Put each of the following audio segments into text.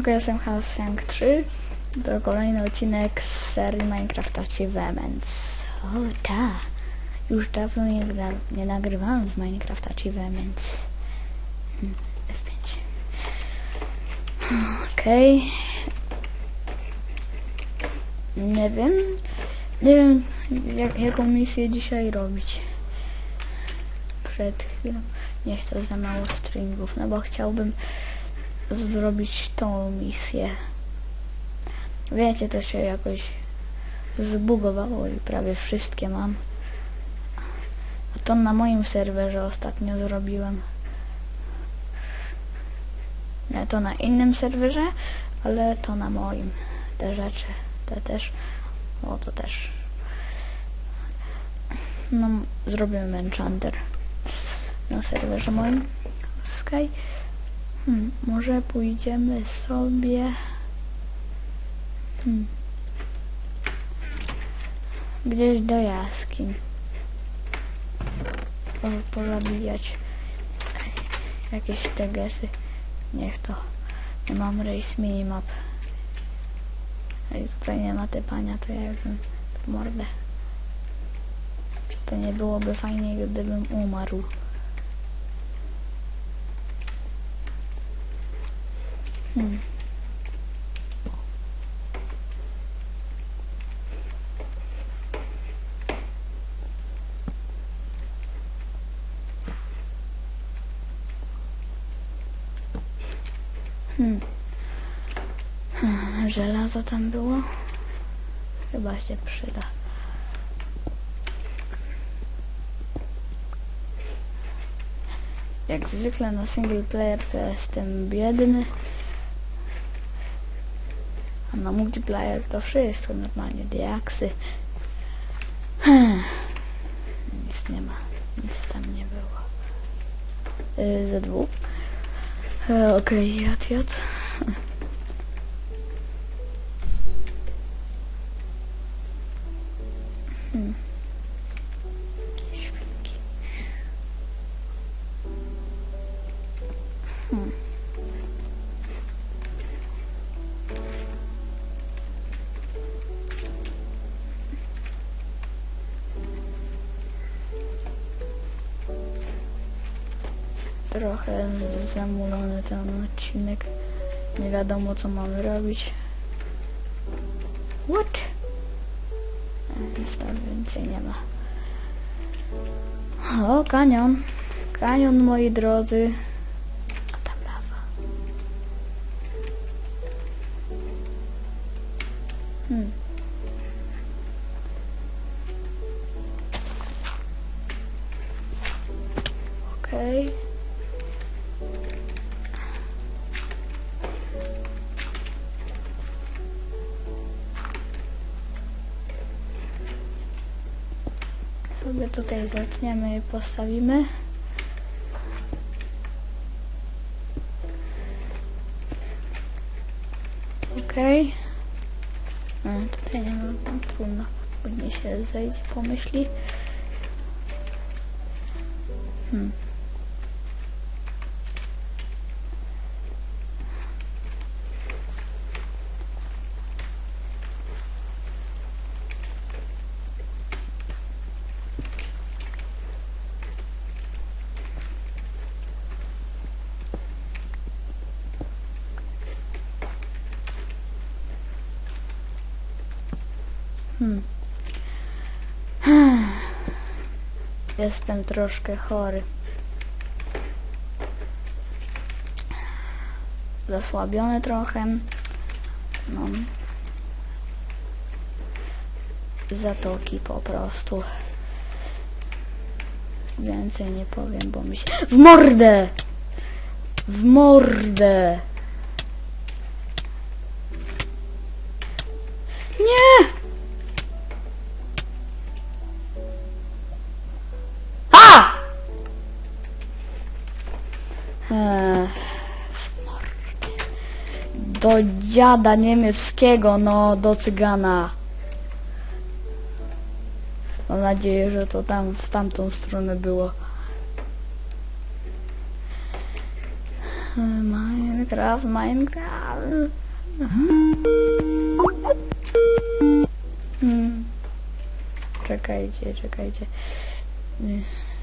Siemanko, jestem Houseang 3. To kolejny odcinek z serii Minecraft Achievements. O ta, już dawno nie, nie nagrywałem z Minecraft Achievements. Hmm, F5. Okej. Nie wiem. Nie wiem, jak, jaką misję dzisiaj robić. Przed chwilą. Niech to za mało stringów, no bo chciałbym zrobić tą misję. Wiecie, to się jakoś zbugowało i prawie wszystkie mam. A to na moim serwerze ostatnio zrobiłem. Nie, to na innym serwerze, ale to na moim. Te rzeczy, te też. O, to też. No, zrobimy enchanter na serwerze moim. Sky. Hmm, może pójdziemy sobie... Hmm. Gdzieś do jaskiń. Po, pozabijać jakieś tegesy. Niech to. Nie mam race minimap. I tutaj nie ma typania, to ja już bym mordę. To nie byłoby fajnie, gdybym umarł? Hmm. Hmm. Żelazo tam było? Chyba się przyda. Jak zwykle na single player to jestem biedny. Na multiplayer to wszystko normalnie, diaksy. Nic nie ma, nic tam nie było. Yy, Z2. E, Okej, jad, jad. Trochę zamulony ten odcinek. Nie wiadomo co mamy robić. What? E, Nic więcej nie ma. O, kanion. Kanion, moi drodzy. Sobie tutaj zetniemy i postawimy. Okej. No, tutaj nie ma trudno. Później się zejdzie, pomyśli. Hmm. Hmm. Jestem troszkę chory. Zasłabiony trochę. No. Zatoki po prostu. Więcej nie powiem, bo mi się... W mordę! W mordę! Eee. Do dziada niemieckiego, no do cygana. Mam nadzieję, że to tam w tamtą stronę było. Mine Minecraft, Minecraft. Hmm. Czekajcie, czekajcie.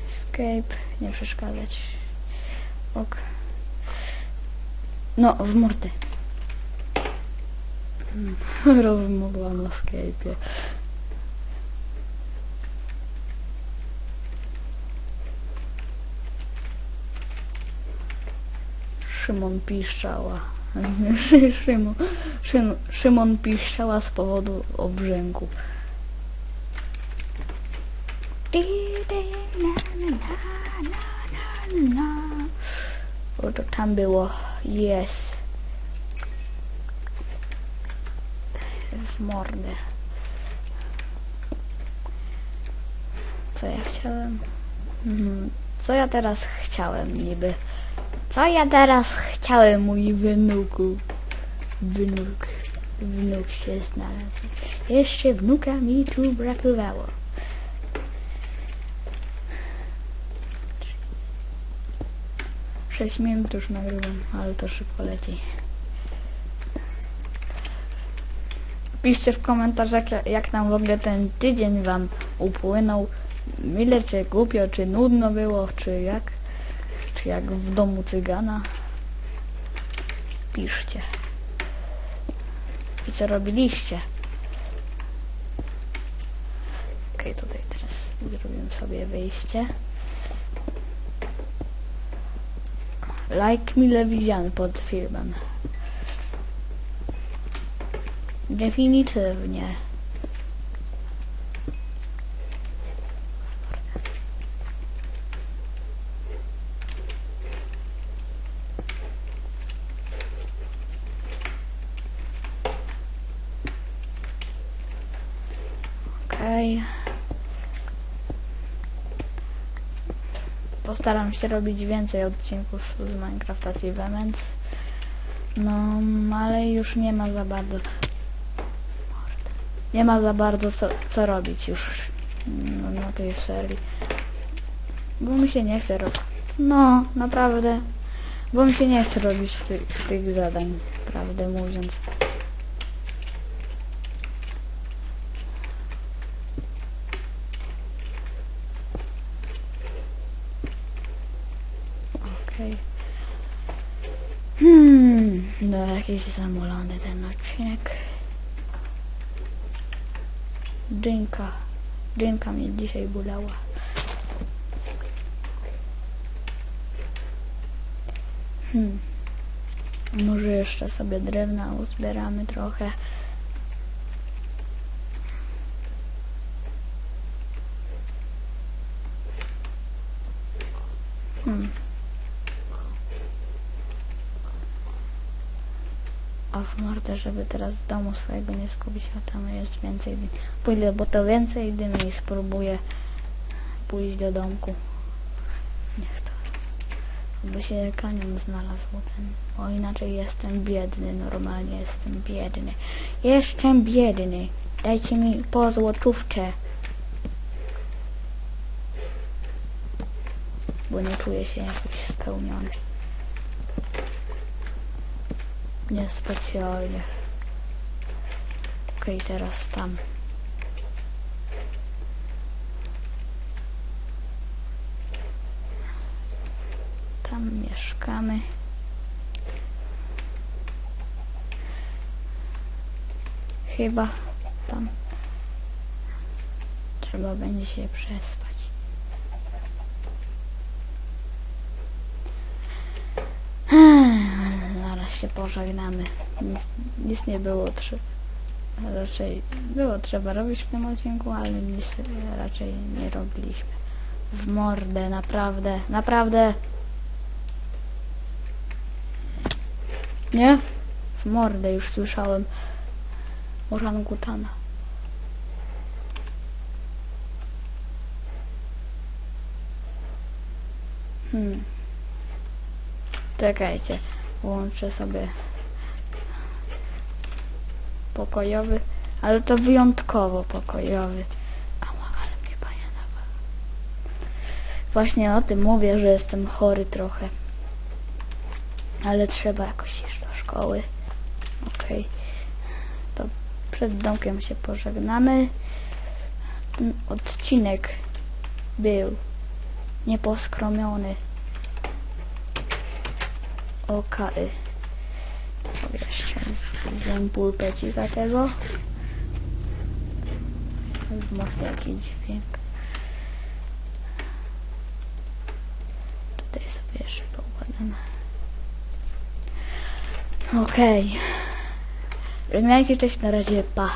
Escape, nie przeszkadzać. Ok. No, w mordę. Rozmowa na Skype'ie. Szymon piszczała. Szymon, Szymon, piszczała z powodu obrzęku. Na, na, na, na, na. Bo to tam było. Jest. W mordę. Co ja chciałem? Mhm. Co ja teraz chciałem niby? Co ja teraz chciałem, mój wnuku? Wnuk. Wnuk się znalazł. Jeszcze wnuka mi tu brakowało. Sześć minut już nagrywam, ale to szybko leci. Piszcie w komentarzach, jak, nam w ogóle ten tydzień wam upłynął. Mile czy głupio, czy nudno było, czy jak. Czy jak w domu cygana. Piszcie. I co robiliście? Okej, tutaj teraz zrobimy sobie wyjście. Like mile widziany pod filmem. Definitywnie. Okej. Postaram się robić więcej odcinków z Minecrafta TV Elements. No, ale już nie ma za bardzo... Nie ma za bardzo co, co robić już no, na tej serii. Bo mi się nie chce robić. No, naprawdę. Bo mi się nie chce robić ty, tych zadań, prawdę mówiąc. Okej. Hmm, no jakiś zamulony ten odcinek. Dynka. Dynka mnie dzisiaj bolała. Hmm. Może jeszcze sobie drewna uzbieramy trochę. Hmm. A w mordę, żeby teraz z domu swojego nie skupić, a tam jest więcej dym. Pójdę, bo to więcej dymy i spróbuję pójść do domku. Niech to. By się kanion znalazł ten. O inaczej jestem biedny, normalnie jestem biedny. Jestem biedny. Dajcie mi po złotówce. Bo nie czuję się jakoś spełniony. Niespecjalnie. Okej, teraz tam. Tam mieszkamy. Chyba tam. Trzeba będzie się przespać. Się pożegnamy. Nic, nic nie było trzeba. Raczej było trzeba robić w tym odcinku, ale nic raczej nie robiliśmy. W mordę, naprawdę, naprawdę. Nie? W mordę już słyszałem. Orangutana. Hmm. Czekajcie, włączę sobie pokojowy, ale to wyjątkowo pokojowy. Ale mnie nawala. Właśnie o tym mówię, że jestem chory trochę. ale trzeba jakoś iść do szkoły. Okej. To przed domkiem się pożegnamy. Ten odcinek był nieposkromiony. OKY. Sobie jeszcze z- zjem pulpecika tego. Może jakiś dźwięk. Tutaj sobie jeszcze poukładam. Okej. Żegnajcie, cześć, na razie, pa.